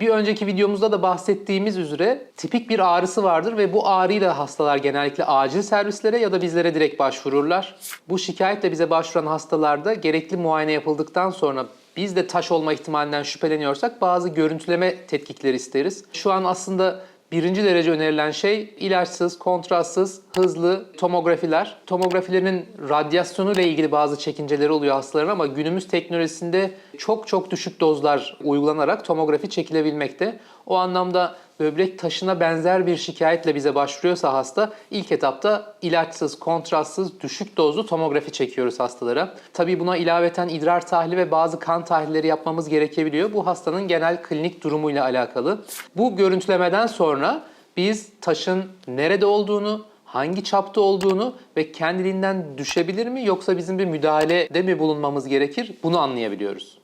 Bir önceki videomuzda da bahsettiğimiz üzere tipik bir ağrısı vardır ve bu ağrıyla hastalar genellikle acil servislere ya da bizlere direkt başvururlar. Bu şikayetle bize başvuran hastalarda gerekli muayene yapıldıktan sonra biz de taş olma ihtimalinden şüpheleniyorsak bazı görüntüleme tetkikleri isteriz. Şu an aslında birinci derece önerilen şey ilaçsız, kontrastsız, hızlı tomografiler. Tomografilerin radyasyonu ile ilgili bazı çekinceleri oluyor hastaların ama günümüz teknolojisinde çok çok düşük dozlar uygulanarak tomografi çekilebilmekte. O anlamda böbrek taşına benzer bir şikayetle bize başvuruyorsa hasta ilk etapta ilaçsız, kontrastsız, düşük dozlu tomografi çekiyoruz hastalara. Tabii buna ilaveten idrar tahlili ve bazı kan tahlilleri yapmamız gerekebiliyor. Bu hastanın genel klinik durumuyla alakalı. Bu görüntülemeden sonra biz taşın nerede olduğunu, hangi çapta olduğunu ve kendiliğinden düşebilir mi yoksa bizim bir müdahalede mi bulunmamız gerekir bunu anlayabiliyoruz.